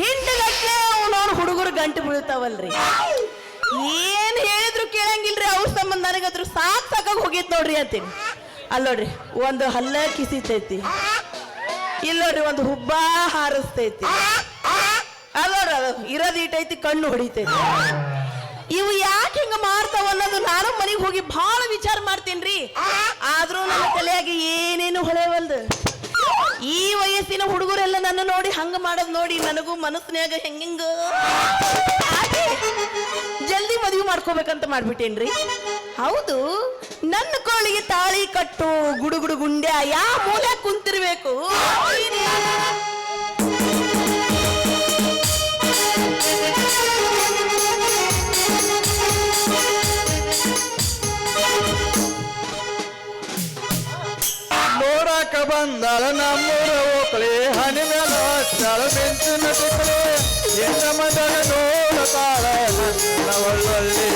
ಹಿಂಡಗಟ್ಲೆ ಅವನವನ ಹುಡುಗರು ಗಂಟು ಬೀಳ್ತಾವಲ್ರಿ. ಏನ್ ಹೇಳಿದ್ರು ಕೇಳಂಗಿಲ್ರಿ, ಅವ್ರ ಸಂಬಂಧ ನನಗದ್ರು ಸಾಕ್ ಸಾಕಾಗ ಹೋಗಿತ್ ನೋಡ್ರಿ ಅಂತೀನಿ. ಅಲ್ಲೋಡ್ರಿ ಒಂದು ಹಲ್ಲ ಕಿಸಿತೈತಿ. ಇಲ್ಲೋಡ್ರಿ ಒಂದು ಹುಬ್ಬ ಹಾರಿಸ್ತೈತಿ. ಅಲ್ಲೋಡ್ರಿ ಅದು ಇರೋದ್ ಇಟ್ಟೈತಿ ಕಣ್ಣು ಹೊಡಿತೈತಿ. ಇವು ಯಾಕೆ ಹಿಂಗ ಮಾಡ್ತಾವ ಅನ್ನೋದು ನಾನು ಮನೆಗೆ ಹೋಗಿ ಬಹಳ ವಿಚಾರ ಮಾಡ್ತೀನಿ ರೀ ಆದ್ರೂ ನನ್ನ ತಲೆಯಾಗಿ ಏನೇನು ಹೊಳೆವಲ್ದು. ಈ ವಯಸ್ಸಿನ ಹುಡುಗರೆಲ್ಲ ನನ್ನ ನೋಡಿ ಹಂಗ ಮಾಡೋದ್ ನೋಡಿ ನನಗೂ ಮನಸ್ಸಿನಾಗ ಹೆಂಗಿಂಗ? ಜಲ್ದಿ ಮದುವೆ ಮಾಡ್ಕೋಬೇಕಂತ ಮಾಡ್ಬಿಟ್ಟೇನ್ರಿ? ಹೌದು, ನನ್ನ ಕೋಳಿಗೆ ತಾಳಿ ಕಟ್ಟು, ಗುಡುಗುಡು ಗುಂಡ್ಯ ಯಾವ ಮೂಲೆ ಕುಂತಿರ್ಬೇಕು? ಬಂದಾಳ ನಮ್ಮೂರ ಓಕಳಿ ಹನಿ ಮೇಲ ಹಚ್ಚಾಳ ಮಿಂಚಿನ ತಿಕ್ಕಳಿ ಎಂದ ಮದನ ನೋಡತಾಳ ಒಳ್ಳೊಳ್ಳಿ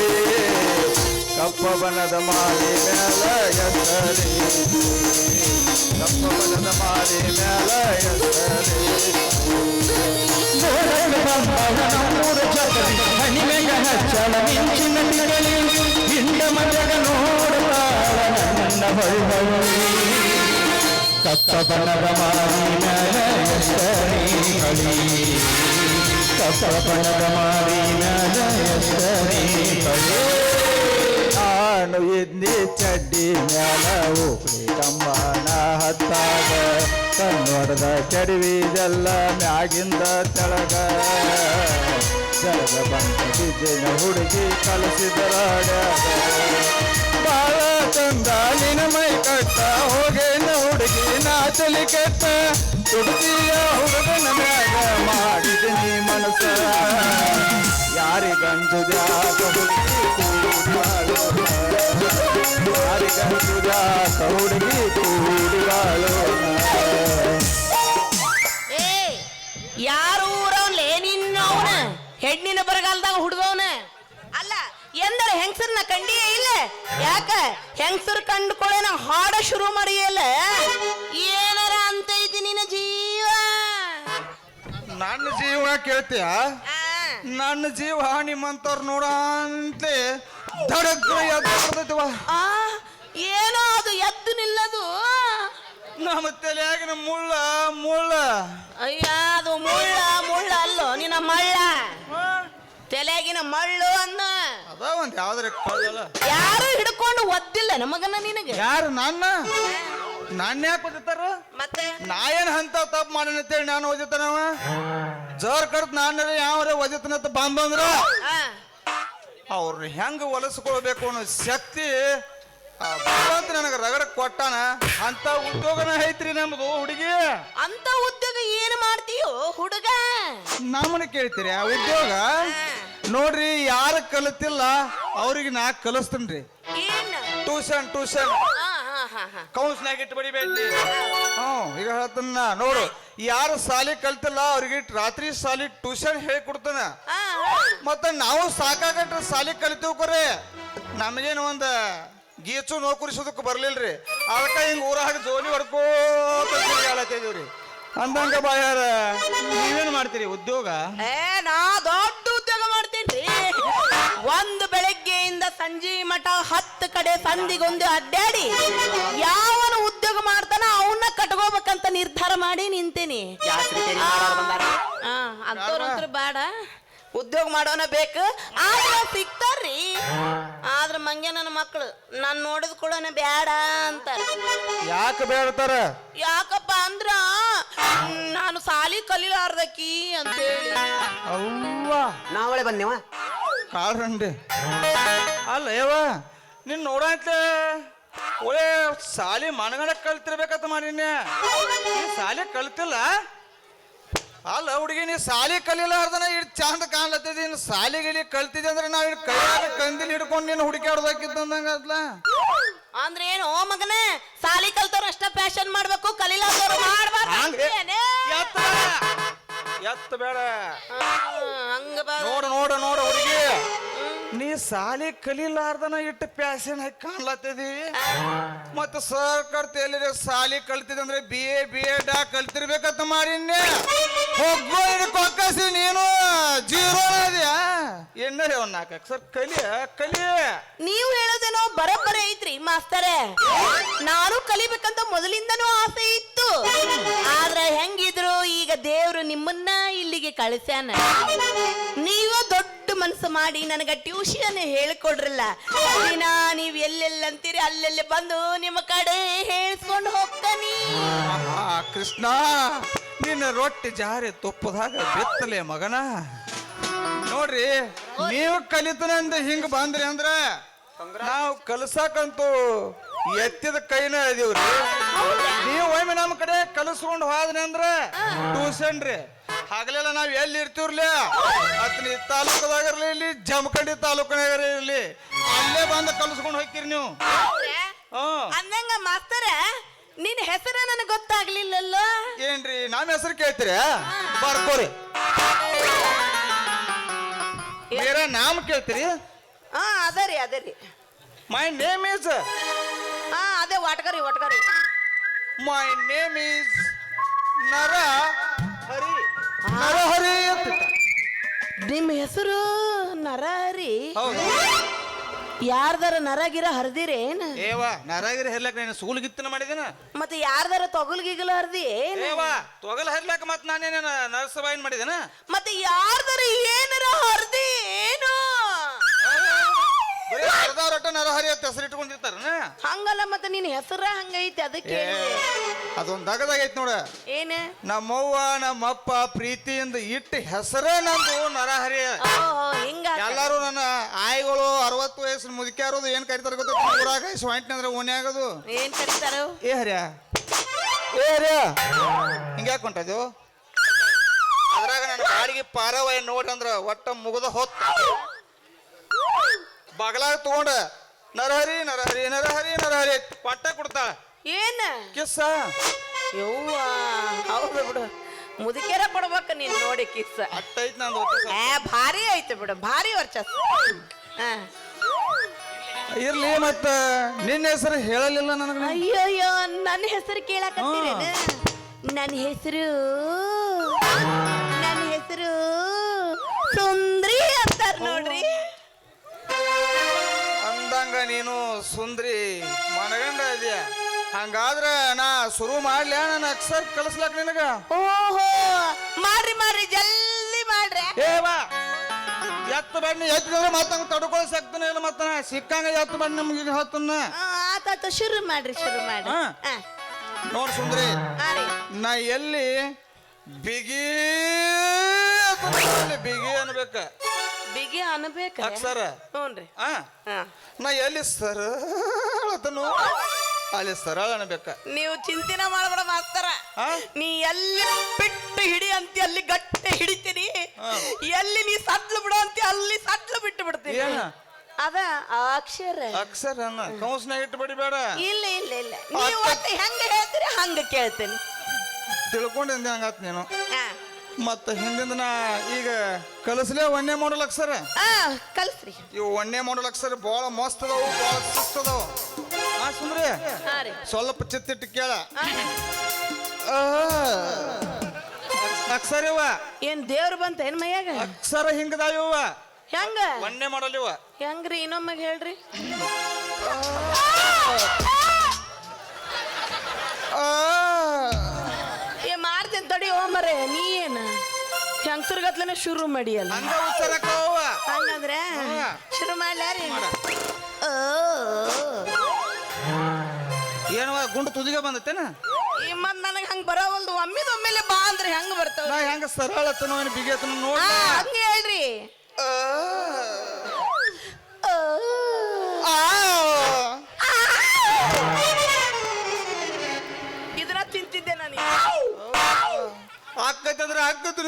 ಕಪ್ಪ ಬಣ್ಣದ ಮಾಲಿ ಮೇಲ ಎತ್ತರಿ ಕಪ್ಪ ಬಣ್ಣದ ಮಾಲಿ ನೋಡಾಕ ಬಂದಾಳ ನಮ್ಮೂರ ಚಕಲಿ ಹನಿ ಮೇಲ ಹಚ್ಚಾಳ ಮಿಂಚಿನ ತಿಕ್ಕಳಿ ಎಂದ ಮದನ ನೋಡತಾಳ ನನ್ನ ಕಪ್ಪ ಬಣ್ಣದ ಮಾವಿನ ಎಸ್ತರಿ ಕಳಿ ಕಪ್ಪ ಬಣ್ಣದ ಮಾವಿನ ನಾನು ಇದ್ದಿ ಚಡ್ಡಿ ಮ್ಯಾಲ ಉಪ್ಳಿ ಕಂಬನ ಹತ್ತಾಗ ಕನ್ನಡದ ಕೆಡವಿದೆಲ್ಲ ಮ್ಯಾಗಿಂದ ತೆಳಗ. ಜಲದ ಬಂದ ಬಿಜಿನ ಹುಡುಗಿ ಕಲಸಿದರಾಗ ಬಾಳ ತಂದಾಲಿನ ಮೈ ಕಟ್ಟ ಹೋಗೇನ ಹುಡುಗಿ ನಾಚಲಿ ಕೆಟ್ಟ ತುಡುತಿಯ ಹುಡುಗನ ಮ್ಯಾಗ ಮಾಡಿದನಿ ಮನಸ್ಸ ಯಾರಿಗಂಜುದ್ಯಾಕ ಹುಡುಗಿ ಕೂಡಿವಾಳೋಣ ಯಾರಿಗಂಜುದ್ಯಾಕ ಹುಡುಗಿ ಕೂಡಿವಾಳೋಣ ಏ ಯಾರು ಊರವನ್ಲೇ ನಿನ್ನ ಅವನ ಹೆಣ್ಣಿನ ಬರಗಾಲದಾಗ ಹುಡುಗವನ ಅಲ್ಲ ಎಂದರೆ ಹೆಂಗಸರ್ನ ಕಂಡಿಯೇ ಇಲ್ಲ? ಯಾಕ? ಹೆಂಗಸರ್ ಕಂಡುಕೊಳ್ಳೆ ನಾ ಹಾಡ ಶುರು ಮಾಡಿಯಲ್ಲ? ಏನಾರ ಅಂತೈತಿ ನಿನ್ನ ಜೀವ. ನನ್ನ ಜೀವ ಕೇಳ್ತೀಯ? ನನ್ನ ಜೀವ ನಿಮ್ಮಂತವ್ರು ನೋಡ ಅಂತ ದಡಗ್ರ ಎದ್ದು ಬರ್ತೈತವ ಆ, ಏನೋ ಅದು ಎದ್ದು ನಿಲ್ಲದು. ನಮ್ಮ ತಲೆಯಾಗಿನ ಮುಳ್ಳ ಮುಳ್ಳ. ಅಯ್ಯ ಅದು ಮುಳ್ಳ ಮುಳ್ಳ ಅಲ್ಲೋ ನಿನ್ನ ಮಳ್ಳ. ತಲೆಯಾಗಿನ ಮಳ್ಳು ಅನ್ನ. ಅದ ಒಂದ್ ಯಾವ್ದಾರ ಕಳ್ಳಲ್ಲ ಯಾರು ಹಿಡ್ಕೊಂಡು ಒದ್ದಿಲ್ಲ ನಮಗನ್ನ ನಿನಗೆ? ಯಾರು ನನ್ನ? ನಾನು ಯಾಕೆ ಓದಿತಾರ ಮತ್ತೆ? ನಾ ಏನ್ ಅಂತ ತಪ್ಪು ಮಾಡೋಣ ಅಂತೇಳಿ ನಾನು ಓದಿತಾನವ ಜೋರ್ ಕಡ್ದು ನಾನು ಯಾವ ಓದಿರ್ತಾನ ಅಂತ ಆ, ಅವ್ರನ್ನ ಹೆಂಗ್ ಒಲಸ್ಕೊಳ್ಬೇಕು ಅನ್ನೋ ಶಕ್ತಿ ಭಗವಂತ ನನಗೆ ರಗಡ ಕೊಟ್ಟಾನ ಅಂತ ಉದ್ಯೋಗನ ಐತ್ರಿ ನಮ್ದು ಹುಡುಗಿ. ಅಂತ ಉದ್ಯೋಗ ಏನ್ ಮಾಡ್ತೀಯೋ ಹುಡುಗ? ನಮ್ಮನ್ನ ಕೇಳ್ತೀರಿ ಆ ಉದ್ಯೋಗ? ನೋಡ್ರಿ ಯಾರು ಕಲಿತಿಲ್ಲ ಅವ್ರಿಗೆ ನಾ ಕಲಿಸ್ತೇನ್ರಿ. ಏನ್? Tuition tuition. ಆ, ಹಾ, ಹಾ, ಹಾ. ಕೌನ್ಸ್ನಾಗ ಇಟ್ಟು ಬಡಿಬೇಡ್ರಿ ಹ್ಞೂ ಈಗ ಹೇಳ್ತಾನ ನೋಡು ಯಾರು ಸಾಲಿ ಕಲ್ತಿಲ್ಲ ಅವ್ರಿಗೆ ರಾತ್ರಿ ಸಾಲಿ ಟ್ಯೂಷನ್ ಹೇಳ್ಕೊಡ್ತಾನ ಆ, ಮತ್ತೆ ಮತ್ತ ನಾವು ಸಾಕಾಗಟ್ರೆ ಸಾಲಿ ಕಲಿತೀವಿ ಕೊರೆ ನಮಗೇನು ಒಂದು ಗೀಚು ನೌಕರಿಸೋದಕ್ಕೆ ಬರ್ಲಿಲ್ರಿ. ಅದಕ್ಕೆ ಹಿಂಗೆ ಹಾಕಿ ಜೋಲಿ ಹೊಡ್ಕೋತ ಅಂದಂಗ ಬಾಯಾರ ನೀವೇನು ಮಾಡ್ತೀರಿ ಉದ್ಯೋಗ? ಏ ನಾ ದೊಡ್ಡ ಉದ್ಯೋಗ ಮಾಡ್ತೇನ್ರಿ ಒಂದು ಬೆಳಗ್ಗೆಯಿಂದ ಸಂಜೆ ಮಠ ಹತ್ತು ಕಡೆ ಸಂದಿಗೊಂದು ಅಡ್ಡಾಡಿ ಯಾವನು ಉದ್ಯೋಗ ಮಾಡ್ತಾನ ಅವನ್ನ ಕಟ್ಕೋಬೇಕಂತ ನಿರ್ಧಾರ ಮಾಡಿ ನಿಂತೇನಿ. ಆ, ಅಂಥವ್ರಂತ್ರ ಬೇಡ. ಉದ್ಯೋಗ ಮಾಡೋನ ಬೇಕು. ಆದ್ರೆ ಸಿಗ್ತಾರ್ರಿ. ಮಂಗೆ ನನ್ನ ಮಕ್ಕಳು ನಾನು ನೋಡಿದ ಕೂಡ ಬೇಡ ಅಂತಾರೆ. ಯಾಕೆ ಬೇಡ್ತಾರ ಯಾಕಪ್ಪ ಅಂದ್ರ ನಾನು ಸಾಲಿ ಕಲಿಲಾರ್ದಕಿ ಅಂತೇಳಿ. ಅವ್ವ. ನಾವಳೆ ಬಂದೇವ ಕಾಳ್ರಂಡಿ ಅಲ್ಲ ಯವ್ವ ನಿನ್ ನೋಡಂತ ಒಳ್ಳೆ ಸಾಲಿ ಮನಗಂಡ ಕಲ್ತಿರ್ಬೇಕಂತ ಮಾಡಿ ಸಾಲಿ ಕಲ್ತಿಲ್ಲ? ಅಲ್ಲ ಹುಡುಗಿ ನೀ ಸಾಲಿ ಕಲಿಲಾರ್ದನ ಇಷ್ಟು ಚಂದ ಕಾಣಲತ್ತದಿ ನೀನು ಸಾಲಿ ಗಿಲಿ ಕಲ್ತಿದ್ದೆ ಅಂದ್ರೆ ನಾವ್ ಇನ್ನು ಕೈಯಾಗ ಕಂದಿಲ್ ಹಿಡ್ಕೊಂಡು ನೀನು ಹುಡುಕಾಡ್ದಾಕಿದ್ದಂಗ ಅದ್ಲ ಅಂದ್ರೆ ಏನು ಓ ಮಗನ ಸಾಲಿ ಕಲ್ತವ್ರು ಅಷ್ಟ ಫ್ಯಾಷನ್ ಮಾಡ್ಬೇಕು ಕಲಿಲಾರ್ದವ್ರು ಮಾಡ್ಬಾರ್ದು ಎತ್ತ. ಎತ್ತ ಬೇಡ. ಆ, ಹಂಗ ಬಾ. ನೋಡು ನೋಡು ನೋಡು ಹುಡುಗಿ. ನೀ ಸಾಲಿ ಕಲಿಲಾರ್ದನ ಇಟ್ಟು ಪ್ಯಾಶನ್ ಹಾಕಿ ಕಾಣ್ಲತ್ತಿದಿ. ಮತ್ತೆ ಸರ್ ಕಲ್ತಿಲ್ಲ ಸಾಲಿ ಕಲ್ತಿದ್ ಅಂದ್ರೆ ಬಿ ಎ ಬಿ ಎಡ್ ಕಲ್ತಿರ್ಬೇಕಂತ ಮಾಡಿನ್ನೆ ಹೋಗೋ ಕೊಕ್ಕಸಿ ನೀನು? ಜೀರೋ ಅದೆಯಾ ಎಣ್ಣರೆ ಒಂದ್ ನಾಲ್ಕು ಸರ್ ಕಲಿಯ ಕಲಿಯ. ನೀವು ಹೇಳೋದೇನೋ ಬರೋಬ್ಬರಿ ಐತ್ರಿ ಮಾಸ್ತರೇ. ನಾನು ಕಲಿಬೇಕಂತ ಮೊದಲಿಂದನೂ ಆಸೆ ಇತ್ತು. ಆದ್ರೆ ಹೆಂಗಿದ್ರು ಈಗ ದೇವ್ರು ನಿಮ್ಮನ್ನ ಇಲ್ಲಿಗೆ ಕಳಿಸ್ಯಾನ. ನೀವು ದೊಡ್ಡ ಮನಸ್ಸು ಮಾಡಿ ನನಗ ಟ್ಯೂಷನ್ ಹೇಳ್ಕೊಡ್ರಲ್ಲ. ದಿನ ನೀವ್ ಎಲ್ಲೆಲ್ಲ ಅಂತೀರಿ ಅಲ್ಲೆಲ್ಲ ಬಂದು ನಿಮ್ಮ ಕಡೆ ಹೇಳ್ಸ್ಕೊಂಡು ಹೋಗ್ತಾನಿ. ಆ ಕೃಷ್ಣ. ನಿನ್ನ ರೊಟ್ಟಿ ಜಾರಿ ತುಪ್ಪದಾಗ ಬಿತ್ತಲೆ ಮಗನ. ನೋಡ್ರಿ ನೀವು ಕಲಿತನಂದ ಹಿಂಗ ಬಂದ್ರಿ ಅಂದ್ರ ನಾವು ಕಲ್ಸಕಂತೂ ಎತ್ತಿದ ಕೈನ ಇದೀವ್ರಿ ನೀವು ಒಮ್ಮೆ ನಮ್ಮ ಕಡೆ ಕಲಿಸ್ಕೊಂಡು ಹೋದ್ರಿ ಅಂದ್ರ ಟ್ಯೂಷನ್ ರೀ ಹಾಗಲೆಲ್ಲ ನಾವ್ ಎಲ್ಲಿ ಇರ್ತೀವ್ರಿ ಅತ್ನಿ ತಾಲೂಕದಾಗ ಇಲ್ಲಿ ಜಮಖಂಡಿ ತಾಲೂಕಿನಾಗ ಇರ್ಲಿ ಅಲ್ಲೇ ಬಂದು ಕಲಿಸ್ಕೊಂಡು ಹೋಗ್ತೀರಿ ನೀವು. ಹ್ಮ್ ಅಂದಂಗ ಮಾಸ್ತರ ನಿನ್ ಹೆಸರ ನನಗೆ ಗೊತ್ತಾಗ್ಲಿಲ್ಲಲ್ಲ? ಏನ್ರಿ ನಮ್ಮ ಹೆಸರು ಕೇಳ್ತೀರಿ? ಬರ್ಕೋರಿ ಬೇರ ನಾಮ ಕೇಳ್ತೀರಿ? ಹಾ ಅದರಿ ಅದರಿ ಮೈ ನೇಮ್ ಈಸ್ ಹಾ ಅದೇ ವಾಟ್ಕರಿ ವಾಟ್ಕರಿ. ಮೈ ನೇಮ್ ಈಸ್ ನರ ಹರಿ. ನರ ಹರಿ ಅಂತ ನಿಮ್ಮ ಹೆಸರು ನರಹರಿ ಹೌದು. ಯಾರ್ದಾರ ನರಗಿರ ಹರಿದಿರೇನ್ ಏವ ನರಗಿರಿ ಹರ್ಲಕ್ ನಾನು ಸೂಲ್ಗಿತ್ತನ ಮಾಡಿದೇನ? ಮತ್ತೆ ಯಾರ್ದಾರ ತೊಗಲ್ಗಿಗಲ ಹರಿದಿ ಏನ್? ಏವ ತೊಗಲ ಹರ್ಲಕ್ ಮತ್ ನಾನೇನ ನರಸಬಾಯಿನ್ ಮಾಡಿದೇನ? ಮತ್ತೆ ಯಾರ್ದಾರ ಏನರ ಹರಿದಿ ಏನು? ಬರೀ ಅರ್ಧವ್ರಟ್ಟ ನರಹರಿ ಅಂತ ಹೆಸರು ಇಟ್ಕೊಂಡಿರ್ತಾರನ? ಹಂಗಲ್ಲ ಮತ್ತೆ ನಿನ್ ಹೆಸರ ಹಂಗೈತಿ ಅದಕ್ಕೆ ಅದೊಂದ್ ದಗದಾಗ ಐತ್ ನೋಡ. ಏನ? ನಮ್ಮವ್ವ ನಮ್ಮಪ್ಪ ಪ್ರೀತಿಯಿಂದ ಇಟ್ಟ ಹೆಸರೇ ನಂದು ನರಹರಿ. ಓಹೋ ಹಿಂಗ ಎಲ್ಲಾರು ನನ್ನ ಆಯಿಗಳು ಅರವತ್ತು ವಯಸ್ಸು ಮುದುಕ್ಯಾರೋದು ಏನ್ ಕರಿತಾರ ಗೊತ್ತ? ಊರಾಗ ಸ್ವಾಂಟ್ನ ಅಂದ್ರೆ ಓನ್ಯಾಗದು ಏನ್ ಕರಿತಾರ? ಏ ಹರ್ಯ. ಏ ಹರ್ಯ. ಹಿಂಗ್ಯಾಕೆ ಹೊಂಟದು ಅದ್ರಾಗ ನನ್ನ ಬಾಡಿಗೆ ಪಾರವ ನೋಡಿ ಅಂದ್ರ ಒಟ್ಟ ಮುಗದ ಹೊತ್ತ. ಬಗಲಾಗ ತಗೊಂಡ ನರಹರಿ ನರಹರಿ ನರಹರಿ ನರಹರಿ ಪಟ್ಟ ಕೊಡ್ತಾಳ ಏನ? ಕಿಸ್ಸ ಯವ್ವ ಹೌದು ಬಿಡು. ಮುದುಕೇರ ಕೊಡ್ಬೇಕ ನೀನ್ ನೋಡಿ ಕಿಸ್. ನಂದು. ಏ ಭಾರಿ ಐತೆ ಬಿಡು ಭಾರಿ ವರ್ಚಸ್ ಹಾ. ಇರ್ಲಿ ಮತ್ತ ನಿನ್ನ ಹೆಸರು ಹೇಳಲಿಲ್ಲ ನನಗೆ ಅಯ್ಯಯ್ಯೋ ನನ್ನ ಹೆಸರು ಕೇಳಕತ್ತೀರೇನ? ನನ್ನ ಹೆಸರು ನನ್ನ ಹೆಸರು ಸುಂದ್ರಿ ಅಂತಾರ ನೋಡ್ರಿ. ಅಂದಂಗ ನೀನು ಸುಂದ್ರಿ ಮನಗಂಡ ಇದೆಯ. ಹಂಗಾದ್ರ ನಾ ಶುರು ಮಾಡ್ಲಿ ನಾನು ಅಕ್ಷರ ಕಲಿಸ್ಲಾಕ ನಿನಗ. ಓಹೋ ಮಾಡ್ರಿ ಮಾಡ್ರಿ ಜಲ್ದಿ ಮಾಡ್ರಿ. ಏವಾ ಎತ್ತು ಬಣ್ಣ ಎತ್ತಿದ್ರೆ ಮತ್ತೆ ತಡ್ಕೊಳ್ ಸಕ್ತನ ಇಲ್ಲ ಮತ್ತ ಸಿಕ್ಕಂಗ ಎತ್ತು ಬಣ್ಣ ನಮ್ಗೆ ಹತ್ತನ್ನ. ಆತಾತ ಶುರು ಮಾಡ್ರಿ ಶುರು ಮಾಡ್ರಿ. ನೋಡ್ ಸುಂದ್ರಿ. ನಾ ಎಲ್ಲಿ ಬಿಗಿ ಬಿಗಿ ಅನ್ಬೇಕ. ಬಿಗಿ ಅನ್ಬೇಕ ಅಕ್ಷರ. ಹ್ಞೂನ್ರಿ. ರೀ ಹಾ. ನಾ ಎಲ್ಲಿ ಸರಳತನು ಅಲ್ಲಿ ಸರಳ ಅನ್ಬೇಕ. ನೀವು ಚಿಂತನೆ ಮಾಡ್ಬೇಡ ಮಾಸ್ತರ. ಆ? ನೀ ಎಲ್ಲಿ ಬಿಟ್ಟು ಹಿಡಿ ಅಂತ ಅಲ್ಲಿ ಗಟ್ಟಿ ಹಿಡಿತೀನಿ. ಎಲ್ಲಿ ನೀ ಸಡ್ಲು ಬಿಡು ಅಂತ ಅಲ್ಲಿ ಸಡ್ಲು ಬಿಟ್ಟು ಬಿಡ್ತೀನಿ. ಏನ? ಅದ ಅಕ್ಷರ. ಅಕ್ಷರ ಅನ್ನ. ಕೌನ್ಸ್ನಾಗ ಇಟ್ಟು ಬಡಿಬೇಡ. ಇಲ್ಲ ಇಲ್ಲ ಇಲ್ಲ. ನೀವು ಒಟ್ಟು ಹೆಂಗ ಹೇಳ್ತೀರಿ ಹಂಗ ಕೇಳ್ತೀನಿ. ತಿಳ್ಕೊಂಡಿದ್ದೆ ಹಂಗಾತ್ ನೀನು. ಆ, ಮತ್ತ ಹಿಂದಿಂದ ನಾ ಈಗ ಕಲಸಲೇ ಒಣ್ಣೆ ಮಾಡಲ್ ಅಕ್ಸರ ಆ ಕಲ್ಸ್ರಿ. ಇವು ಒಣ್ಣೆ ಮಾಡಲ್ ಸರ್ ಭಾಳ ಮಸ್ತ್ ಅದಾವು ಭಾಳ ಸುಸ್ತ್ ಅದಾವು. ಆ ಸುಂದ್ರಿ ಹಾ ರೀ. ಸ್ವಲ್ಪ ಚಿತ್ತಿಟ್ಟು ಕೇಳ. ಆ, ಆ. ಅಕ್ಷರ ಇವ. ಏನ್ ದೇವ್ರು ಬಂತ ಏನ್ ಮೈಯಾಗ? ಅಕ್ಷರ ಹಿಂಗದಾವ ಇವ. ಹೆಂಗ? ಒಣ್ಣೆ ಮಾಡಲ್ ಇವ. ಹೆಂಗ್ರಿ ಇನ್ನೊಮ್ಮೆ ಹೇಳ್ರಿ. ಆ. ಏ ಮರೆ ಓಮರೆ ನೀ ಏನ? ಹೆಂಗಸರ್ಗತ್ಲನೆ ಶುರು ಮಾಡಿಯಲ್ಲ? ಹಂಗ ಉಚ್ಚಾರಕ್ಕವ ಹಂಗಂದ್ರೆ ಶುರು ಮಾಡ್ಲಾರಿ ಮಾಡ. ಓ. ಏನವ ಗುಂಡು ತುದಿಗೆ ಬಂದತ್ತೇನ? ಈ ಮತ್ ನನಗೆ ಹಂಗ ಬರೋವಲ್ದು. ಒಮ್ಮಿದ ಒಮ್ಮೆಲೆ ಬಾ ಅಂದ್ರೆ ಹೆಂಗ್ ಬರ್ತಾವ? ನಾ ಹೆಂಗ ಸರಳತನ ಏನು ನೋಡ ನೋಡಿ ಹಂಗ ಹೇಳ್ರಿ. ಓ.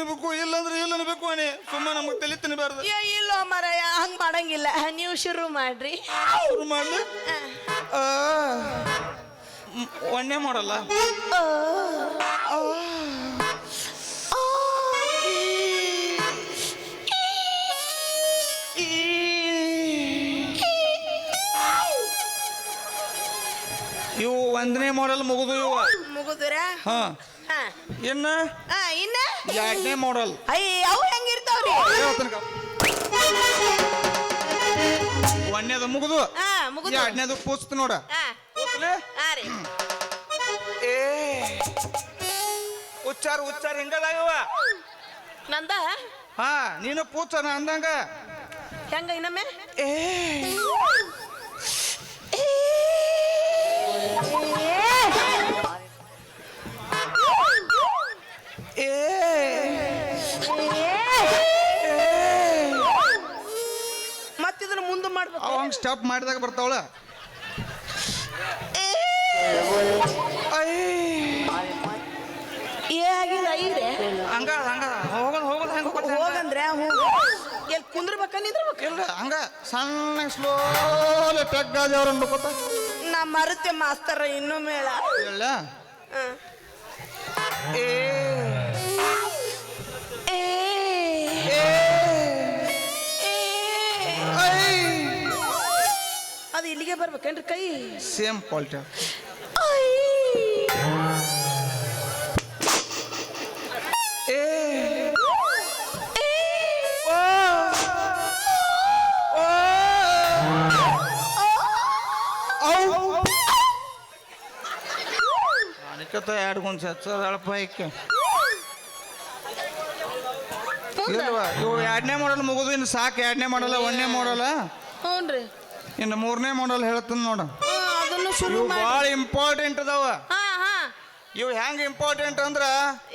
ತಿನ್ಬೇಕು ಇಲ್ಲಂದ್ರೆ ಇಲ್ಲ ಅನ್ಬೇಕು ಅಣಿ ಸುಮ್ಮ ನಮಗ್ ತಲೆ ತಿನ್ಬಾರ್ದು ಏ ಇಲ್ಲ ಮರಯ ಹಂಗ್ ಮಾಡಂಗಿಲ್ಲ ನೀವು ಶುರು ಮಾಡ್ರಿ ಶುರು ಮಾಡ್ಲಿ ಆ. ಮ್, ಒಣ್ಣೆ ಮಾಡಲ್ಲ. ಆ. ಒಂದನೇ ಮಾಡಲ್ ಮುಗಿದು ಇವ. ಮುಗುದ್ರ? ಹಾ. ಹಾ. ಇನ್ನ? ಹಾ ಇನ್ನ? ಎರಡನೇ ಮಾಡಲ್ ಅಯ್ಯ ಅವು ಹೆಂಗಿರ್ತಾವ್ರಿ ಒಂದನೇದು ಮುಗಿದು. ಹಾ ಮುಗುದು. ಎರಡನೇದು ಪೂಸ್ತ ನೋಡ. ಹಾ. ಪೂಸ್ಲಿ ಹಾ ರೀ. ಏ. ಉಚ್ಚಾರ ಉಚ್ಚಾರ ಹಿಂಗದಾಗವ ನಂದ? ಹಾ ನೀನು ಪೂಚನ ಅಂದಂಗ. ಹೆಂಗ ಇನ್ನೊಮ್ಮೆ? ಏ. ಮತ್ತಿದ್ರ ಮುಂದೆ ಮಾಡ್ಬೇಕು. ಅವ ಹಂಗೆ ಸ್ಟಾಪ್ ಮಾಡಿದಾಗ ಬರ್ತಾವಳ. ಏ! ಆಗಿದೆ ಐದ್ರೆ ಹಂಗ ಹಂಗ ಹೋಗೋದು ಹೋಗೋದು ಹೆಂಗ ಹೋಗೋದು ಹೋಗಂದ್ರೆ ಹೋಗ. ಎಲ್ಲಿ ಕುಂದ್ರಬೇಕ ನಿಂದ್ರಬೇಕ? ಇಲ್ಲ ಹಂಗ ಸಣ್ಣ ಸ್ಲೋ ಪೆಗ್ಗಾದಿ ಅವ್ರನ್ನ ನೋಡ್ಕೊತ ನಾ ಮರತೆ ಮಾಸ್ತರ ಇನ್ನೂ ಮೇಳ ಹಾ. ಏ ಏ ಏ ಏ. ಐ ಅದು ಇಲ್ಲಿಗೆ ಬರ್ಬೇಕೇನ್ರಿ ಕೈ ಸೇಮ್ ಕ್ವಾಲಿಟಿ ಐ. ಏ. ಅನಿಕತ ಎರಡು ಗುಣ ಹಚ್ಚದಳಪ್ಪ ಐಕೆ ಮುಂದ? ಇಲ್ವಾ ಇವು ಎರಡನೇ ಮಾಡಲ್ ಮುಗಿದು ಇನ್ನು ಸಾಕು ಎರಡನೇ ಮಾಡಲ್ಲ ಒಂದನೇ ಮಾಡಲ್ಲ ಹ್ಞೂನ್ರಿ ಇನ್ನು ಮೂರನೇ ಮಾಡಲ್ ಹೇಳ್ತೀನಿ ನೋಡ. ಅದನ್ನು ಶುರು ಇವು ಮಾಡಿ. ಭಾಳ ಇಂಪಾರ್ಟೆಂಟ್ ಅದಾವ. ಹಾ ಹಾ. ಇವು ಹೆಂಗ್ ಇಂಪಾರ್ಟೆಂಟ್ ಅಂದ್ರ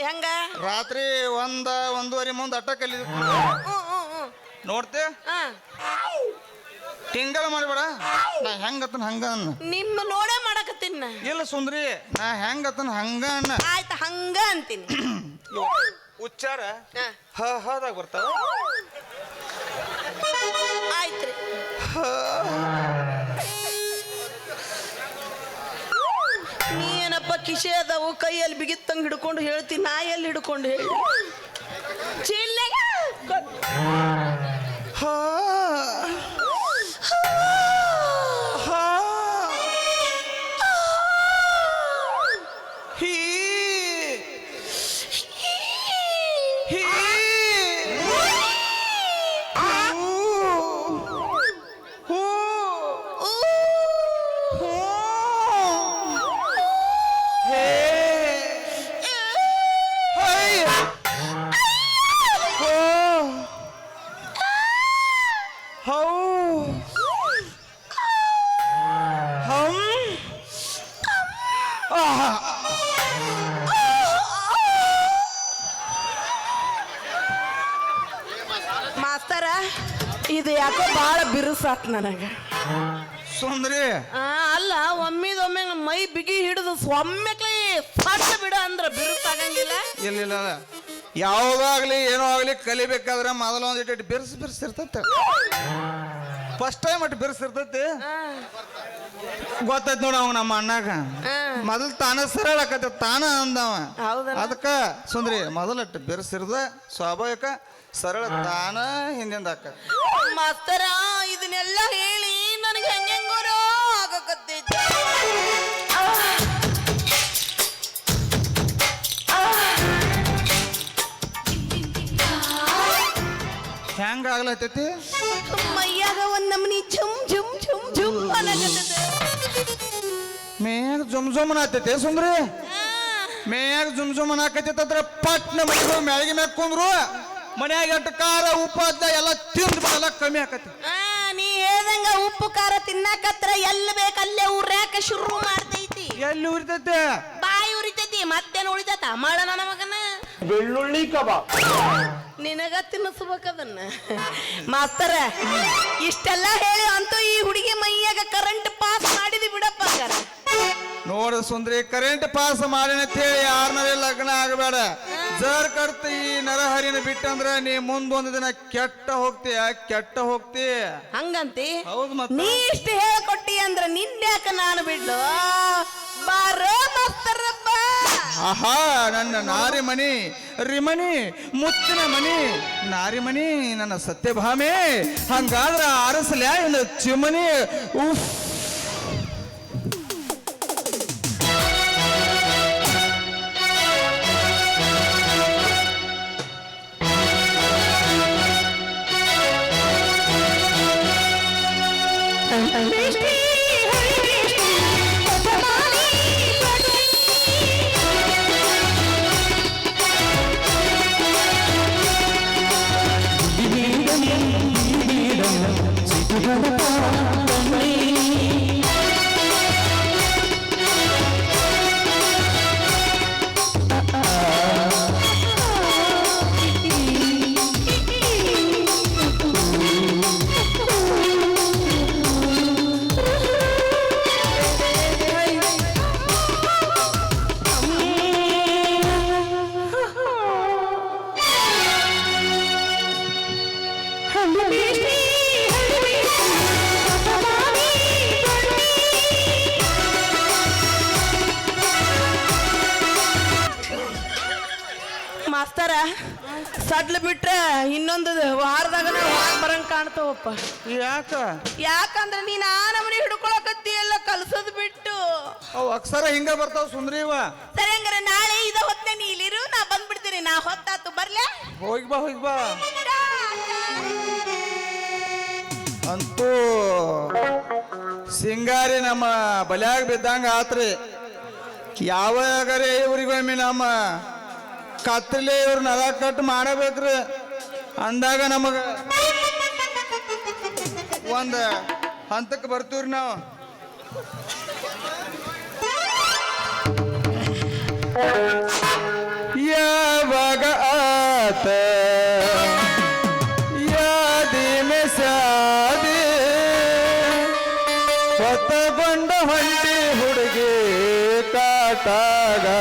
ಹೆಂಗ? ರಾತ್ರಿ ಒಂದ ಒಂದೂವರೆ ಮುಂದೆ ಅಟ್ಟ ಕಲಿ ಹ್ಞೂ ಹ್ಞೂ ಹ್ಞೂ ನೋಡ್ತೆ? ಹಾ. ಟಿಂಗಲ್ ಮಾಡಬೇಡ. ನಾ ಹೆಂಗತ್ತನ ಹಂಗ ಅನ್ನ ನಿಮ್ಮ ನೋಡೇ ಮಾಡಕತ್ತೀನಿ ನಾ. ಇಲ್ಲ ಸುಂದ್ರಿ ನಾ ಹೆಂಗತ್ತನ ಹಂಗ ಅನ್ನ. ಆಯ್ತು ಹಂಗ ಅಂತೀನಿ. ಇವು ಉಚ್ಚಾರ ಹಾ. ಹ ಹದಾಗ ಬರ್ತಾವ ಆಯ್ತ್ರಿ ನೀ ಏನಪ್ಪ ಕಿಶೆ ಅದಾವು ಕೈಯಲ್ಲಿ ಬಿಗಿತ್ತಂಗ್ ಹಿಡ್ಕೊಂಡು ಹೇಳ್ತೀನಿ ನಾ ಎಲ್ಲಿ ಹಿಡ್ಕೊಂಡು ಹೇಳಿ. ಚಿಲ್ಲೆಗ ನನಗೆ. ಸುಂದ್ರಿ. ಆ, ಅಲ್ಲ ಒಮ್ಮಿದೊಮ್ಮೆ ಮೈ ಬಿಗಿ ಹಿಡಿದು ಒಮ್ಮೆಕ್ಲೆ ಫಟ್ ಬಿಡ ಅಂದ್ರ ಬಿರುಸಾಗಂಗಿಲ್ಲ? ಇಲ್ಲ ಇಲ್ಲ ಇಲ್ಲ. ಯಾವುದಾಗ್ಲಿ ಏನೋ ಆಗಲಿ ಕಲಿಬೇಕಾದ್ರೆ ಮೊದಲ ಒಂದಿಟ್ಟು ಬಿರ್ಸ್ ಬಿರ್ಸ್ ಇರ್ತೈತೆ. ಫಸ್ಟ್ ಟೈಮ್ ಅಟ್ ಬಿರ್ಸ್ ಇರ್ತೈತಿ. ಆ, ಗೊತ್ತೈತಿ ನೋಡ ಅವ್ ನಮ್ಮ ಅಣ್ಣಾಗ. ಆ. ಮೊದಲು ತಾನ ಸರಳ ಆಕತಿ ತಾನ ಅಂದವ. ಹೌದಲ್ಲ? ಅದಕ್ಕ ಸುಂದ್ರಿ ಮೊದಲ ಬಿರ್ಸಿರ್ದ ಸ್ವಾಭಾವಿಕ ಸರಳ ತಾನ ಹಿಂದಿಂದ ಅಕ್ಕ ಮಾಸ್ತರ ಇದನ್ನೆಲ್ಲ ಹೇಳಿ ನನಗೆ ಹೆಂಗೆಂಗೋರೋ ಆಗಕತ್ತೈತಿ? ಹೆಂಗ ಆಗ್ಲತ್ತೈತಿ ಮೈಯಾಗ ಒಂದ್ ನಮ್ನಿ ಝುಮ್ ಝುಮ್ ಝುಮ್ ಝುಮ್ ಅನ್ನಕತ್ತದ ಮೇಯಾಗ ಜುಮ್ ಜುಮ್ ಆತೈತಿ ಸುಂದ್ರಿ? ಮೇಯಾಗ ಜುಮ್ ಜುಮ್ ಆಕೈತಿ ಅಂದ್ರೆ ಪಟ್ನ ಮನೆಗೆ ಮ್ಯಾಳಿಗೆ ಮ್ಯಾಗ ಕುಂದ್ರು ಮನ್ಯಾಗ ಎಟ್ಟು ಖಾರ ಉಪ್ಪು ಅದ್ದ ಎಲ್ಲ ತಿಂದು ಬಿಡಲ್ಲ ಕಮ್ಮಿ ಆಕತಿ ಆ, ನೀ ಹೇಳ್ದಂಗ ಉಪ್ಪು ಖಾರ ತಿನ್ನಾಕತ್ರ ಎಲ್ಲಿ ಬೇಕಲ್ಲೇ ಉರ್ಯಾಕ ಶುರು ಮಾಡ್ತೈತಿ. ಎಲ್ಲಿ ಉರಿತೈತೆ? ಬಾಯಿ ಉರಿತೈತಿ ಮತ್ತೇನು ಉಳಿತೈತ ಮಾಡೋಣ ನನ್ನ ಮಗನ. ಬೆಳ್ಳುಳ್ಳಿ ಕಬಾಬ್. ನಿನಗ ತಿನ್ನಿಸ್ಬೇಕದನ್ನ ಮಾಸ್ತರ ಇಷ್ಟೆಲ್ಲ ಹೇಳಿ ಅಂತೂ ಈ ಹುಡುಗಿ ಮೈಯಾಗ ಕರೆಂಟ್ ಪಾಸ್ ಮಾಡಿದಿ ಬಿಡಪ್ಪ ಹಂಗಾರ. ನೋಡು ಸುಂದ್ರಿ ಕರೆಂಟ್ ಪಾಸ್ ಮಾಡಿನ ಹೇಳಿ ಯಾರನಲ್ಲಿ ಲಗ್ನ ಆಗಬೇಡ. ಜರ್ ಕಡ್ತ ಈ ನರಹರಿನ ಬಿಟ್ಟಂದ್ರ ನೀ ಮುಂದೊಂದು ದಿನ ಕೆಟ್ಟ ಹೋಗ್ತೀಯ ಕೆಟ್ಟ ಹೋಗ್ತಿ. ಹಂಗಂತಿ? ಹೌದು ಮತ್ತೆ. ನೀ ಇಷ್ಟು ಹೇಳ್ಕೊಟ್ಟಿ ಅಂದ್ರ ನಿನ್ಯಾಕ ನಾನು ಬಿಡ್ಲು? ಬಾರೋ ಮಾಸ್ತರ ಬಾ ಆಹಾ ನನ್ನ ನಾರಿ ಮಣಿ ರಿಮಣಿ ಮುತ್ತಿನ ಮಣಿ ನಾರಿ ಮಣಿ ನನ್ನ ಸತ್ಯಭಾಮೆ. ಹಂಗಾದ್ರ ಅರಸಲ್ಯಾ ಇನ್ನು ಚಿಮಣಿ. ಉಫ್. ಮಾಸ್ತರ ಸಡ್ಲು ಬಿಟ್ರೆ ಇನ್ನೊಂದು ವಾರದಾಗ ನಾವು ಬರಂಗ್ ಕಾಣ್ತಾವಪ್ಪ. ಯಾಕ? ಯಾಕಂದ್ರೆ ನೀನ್ ಆ ನಮನಿ ಹಿಡ್ಕೊಳಕತ್ತಿ ಎಲ್ಲ ಕಲ್ಸೋದ್ ಬಿಟ್ಟು. ಅವ್ ಅಕ್ಷರ ಹಿಂಗ ಬರ್ತಾವ ಸುಂದ್ರಿವ ಸರಿ ಹಂಗಾರ ನಾಳೆ ಇದ ಹೊತ್ತ ನೀ ಇಲ್ಲಿರು ನಾ ಬಂದ್ಬಿಡ್ತೀನಿ. ನಾ ಹೊತ್ತಾತು ಬರ್ಲೆ? ಹೋಗಿ ಬಾ ಹೋಗಿ ಬಾ. ಅಂತೂ ಸಿಂಗಾರಿ ನಮ್ಮ ಬಲಿಯಾಗ ಬಿದ್ದಂಗ ಆತ್ರಿ. ಯಾವಾಗರೇ ಇವ್ರಿಗೊಮ್ಮೆ ನಮ್ಮ ಕತ್ತಲೆ ಇವ್ರ ನಲ ಕಟ್ ಮಾಡಬೇಕ್ರಿ. ಅಂದಾಗ ನಮಗ ಒಂದ ಹಂತಕ್ಕೆ ಬರ್ತೀವ್ರಿ ನಾವು. ಯಾವಾಗ